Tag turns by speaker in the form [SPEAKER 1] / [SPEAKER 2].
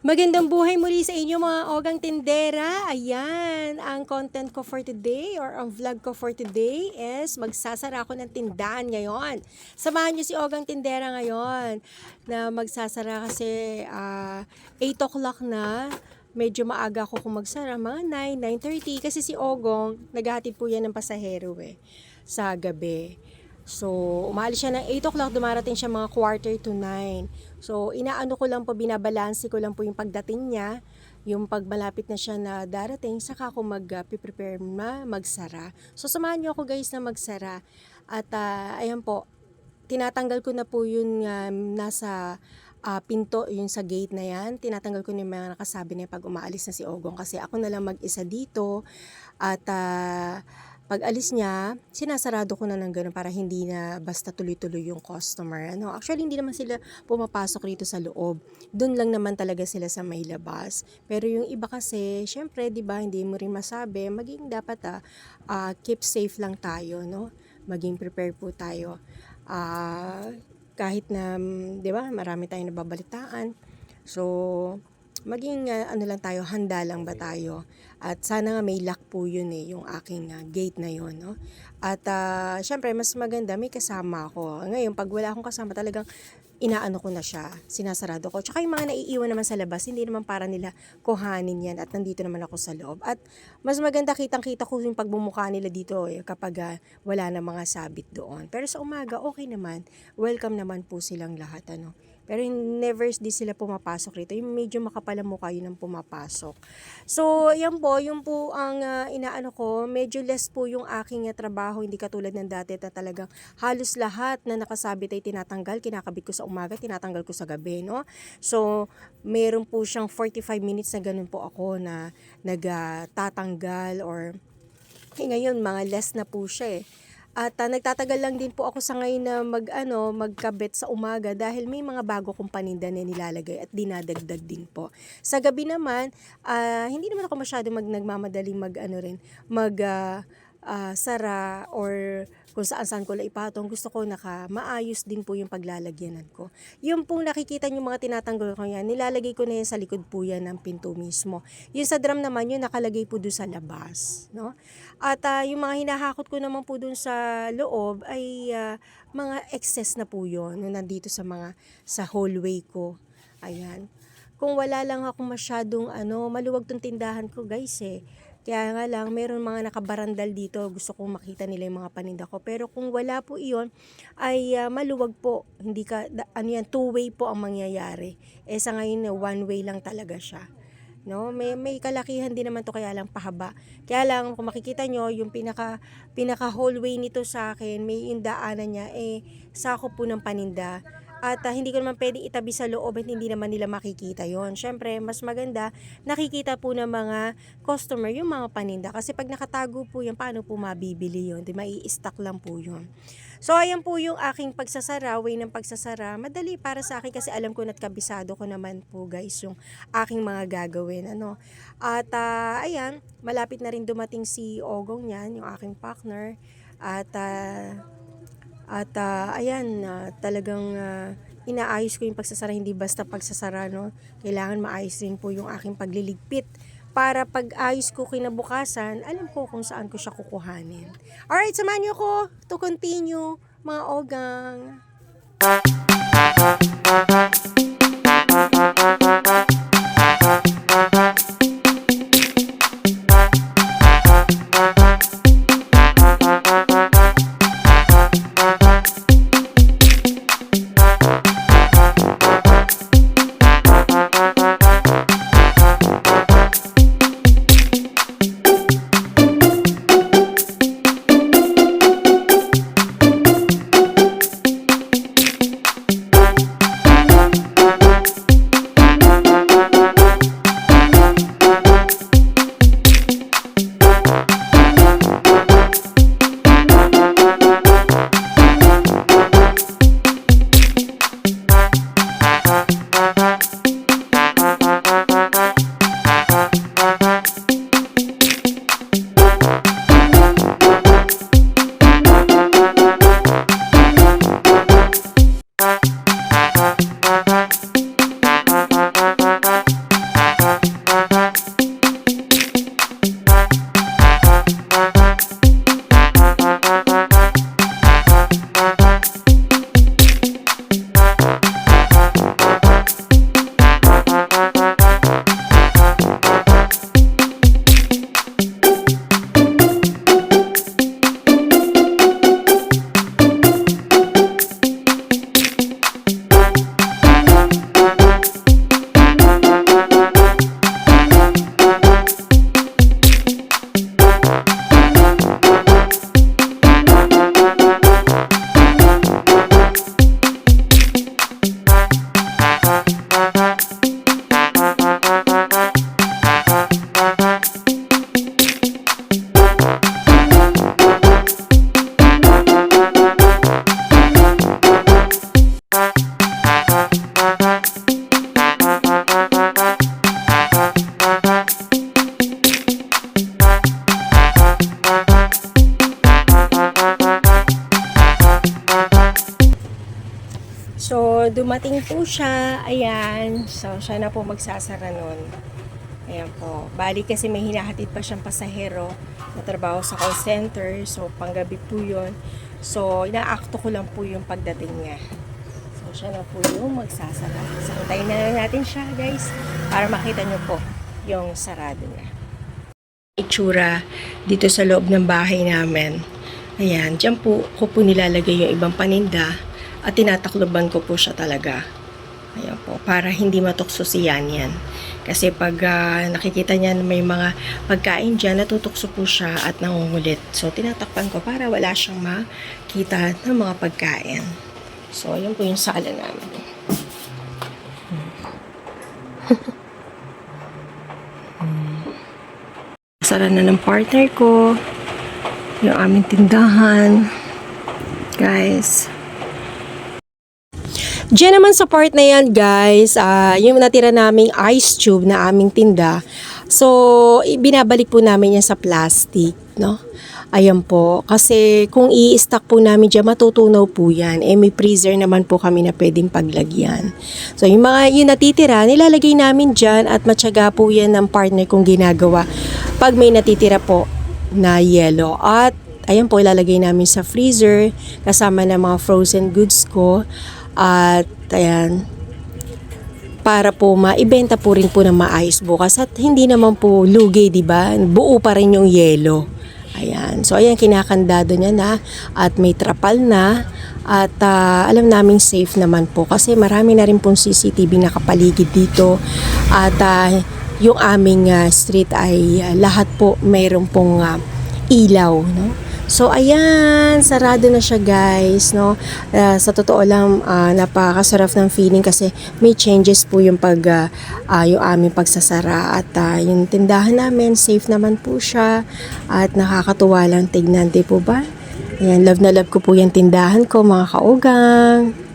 [SPEAKER 1] Magandang buhay muli sa inyo mga ogang tindera. Ayan, ang content ko for today or ang vlog ko for today is magsasara ako ng tindahan ngayon. Samahan niyo si ogang tindera ngayon na magsasara kasi ah, 8 o'clock na. Medyo maaga ako kung magsara, mga 9, 9.30 kasi si Ogong, naghahatid po yan ng pasahero eh, sa gabi. So, umalis siya ng 8 o'clock, dumarating siya mga quarter to 9. So, inaano ko lang po, binabalansi ko lang po yung pagdating niya, yung pag malapit na siya na darating, saka ako mag-prepare na magsara. So, samahan niyo ako guys na magsara. At ah, ayan po, tinatanggal ko na po yun ah, nasa ah, pinto, yun sa gate na yan. Tinatanggal ko na yung mga nakasabi na yan pag umaalis na si Ogong kasi ako na lang mag-isa dito. At ah, pag alis niya, sinasarado ko na ng ganun para hindi na basta tuloy-tuloy yung customer. Ano, actually, hindi naman sila pumapasok rito sa loob. Doon lang naman talaga sila sa may labas. Pero yung iba kasi, syempre, di ba, hindi mo rin masabi, maging dapat ah, ah, keep safe lang tayo, no? Maging prepared po tayo. Ah, kahit na, di ba, marami tayong nababalitaan. So, maging ah, ano lang tayo, handa lang ba tayo? At sana nga may lock po yun eh, yung aking ah, gate na yun, no? At ah, syempre, mas maganda, may kasama ako. Ngayon, pag wala akong kasama, talagang inaano ko na siya, sinasarado ko. Tsaka yung mga naiiwan naman sa labas, hindi naman para nila kuhanin yan at nandito naman ako sa loob. At mas maganda kitang-kita ko yung pagbumuka nila dito eh, kapag ah, wala na mga sabit doon. Pero sa umaga, okay naman. Welcome naman po silang lahat. Ano. Pero never di sila pumapasok rito. Yung medyo makapal ang mukha yun ang pumapasok. So, yan po, yung po ang ah, inaano ko, medyo less po yung aking ah, trabaho, hindi katulad ng dati na talagang halos lahat na nakasabit ay tinatanggal, kinakabit ko sa umaga, tinatanggal ko sa gabi, no? So, meron po siyang 45 minutes na ganun po ako na nagtatanggal or eh, ngayon mga less na po siya eh. At ah, nagtatagal lang din po ako sa ngayon na mag, ano, magkabit sa umaga dahil may mga bago kong paninda na nilalagay at dinadagdag din po. Sa gabi naman, ah, hindi naman ako masyado mag, nagmamadaling mag, ano rin, mag, ah, ah, sara or kung saan saan ko ipatong. Gusto ko naka maayos din po yung paglalagyanan ko. Yung po nakikita nyo mga tinatanggal ko yan, nilalagay ko na yan sa likod po yan ng pinto mismo. Yung sa drum naman, yun nakalagay po doon sa labas. No? At ah, yung mga hinahakot ko naman po doon sa loob ay ah, mga excess na po yun. Yung nandito sa mga sa hallway ko. Ayan. Kung wala lang ako masyadong ano, maluwag tong tindahan ko guys eh. Kaya nga lang, meron mga nakabarandal dito. Gusto kong makita nila yung mga paninda ko. Pero kung wala po iyon, ay ah, maluwag po. Hindi ka, ano yan, two-way po ang mangyayari. Eh sa ngayon, eh, one way lang talaga siya. No, may may kalakihan din naman to kaya lang pahaba. Kaya lang kung makikita nyo yung pinaka pinaka hallway nito sa akin, may yung daanan niya eh sako po ng paninda. At ah, hindi ko naman pwedeng itabi sa loob at hindi naman nila makikita yon. Syempre, mas maganda nakikita po ng mga customer yung mga paninda. Kasi pag nakatago po yan, paano po mabibili yun? Di mai-stock lang po yun. So, ayan po yung aking pagsasara, way ng pagsasara. Madali para sa akin kasi alam ko at kabisado ko naman po guys yung aking mga gagawin. Ano? At ah, ayan, malapit na rin dumating si Ogong yan, yung aking partner. At ah, at ah, ayan, ah, talagang ah, inaayos ko yung pagsasara, hindi basta pagsasara, no? Kailangan maayos rin po yung aking pagliligpit para pag ayos ko kinabukasan, alam ko kung saan ko siya kukuhanin. Alright, samahan niyo ko to continue, mga ogang. Dumating po siya. Ayan. So, siya na po magsasara nun. Ayan po. Bali kasi may hinahatid pa siyang pasahero na trabaho sa call center. So, panggabi po yun. So, inaakto ko lang po yung pagdating niya. So, siya na po yung magsasara. So, na lang natin siya, guys, para makita niyo po yung sarado niya. Itsura dito sa loob ng bahay namin. Ayan, dyan po ko po nilalagay yung ibang paninda at tinatakloban ko po siya talaga. Ayan po, para hindi matukso si Yan yan. Kasi pag ah, nakikita niya na may mga pagkain dyan, natutukso po siya at nangungulit. So, tinatakpan ko para wala siyang makita ng mga pagkain. So, ayun po yung sala namin. Sara na ng partner ko. Yung aming tindahan. Guys. Diyan naman sa part na yan, guys, ah, yung natira naming ice tube na aming tinda. So, binabalik po namin yan sa plastic, no? Ayan po. Kasi kung i-stock po namin dyan, matutunaw po yan. Eh, may freezer naman po kami na pwedeng paglagyan. So, yung mga yung natitira, nilalagay namin dyan at matyaga po yan ng partner kong ginagawa pag may natitira po na yellow. At ayan po, ilalagay namin sa freezer kasama ng mga frozen goods ko. At ayan, para po maibenta po rin po ng maayos bukas at hindi naman po lugi, di ba? Buo pa rin yung yelo. Ayan. So, ayan, kinakandado niya na at may trapal na at ah, alam naming safe naman po kasi marami na rin pong CCTV nakapaligid dito at ah, yung aming ah, street ay ah, lahat po mayroon pong ah, ilaw, no? So, ayan, sarado na siya guys, no? Ah, sa totoo lang, ah, napakasarap ng feeling kasi may changes po yung pag, ah, ah, yung aming pagsasara at ah, yung tindahan namin, safe naman po siya at nakakatuwa lang tignan, di po ba? Ayan, love na love ko po yung tindahan ko, mga kaugang.